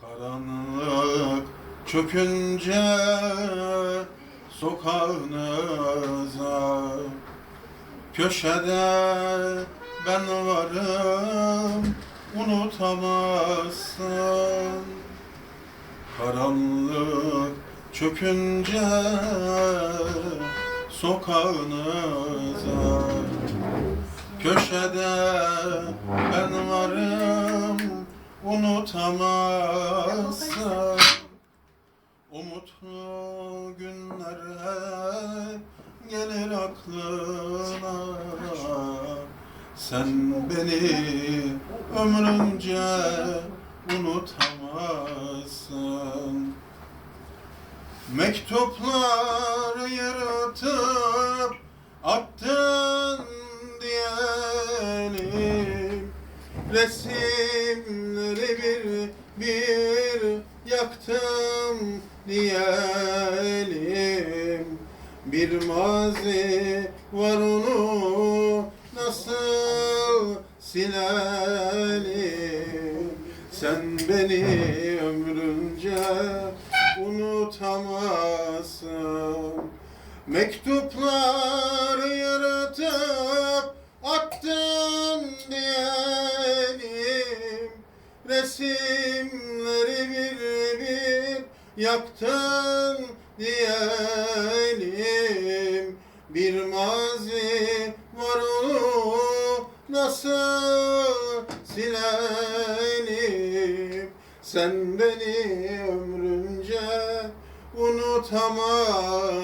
Karanlık çökünce sokağınıza Köşede ben varım unutamazsın. Karanlık çökünce sokağınıza Köşede ben varım unutamazsın Umutlu günler hep gelir aklına. Sen beni ömrünce unutamazsın. Mektuplar yırtıp attın diyelim. Resimleri bir bir yaktım diyelim Bir mazi var onu nasıl silelim? Sen beni ömrünce unutamazsın. Mektuplar yaratıp attın diyelim. Resimleri bir bir yaktın diyelim. Bir mazi var onu nasıl silelim? Sen beni ömrünce unutamazsın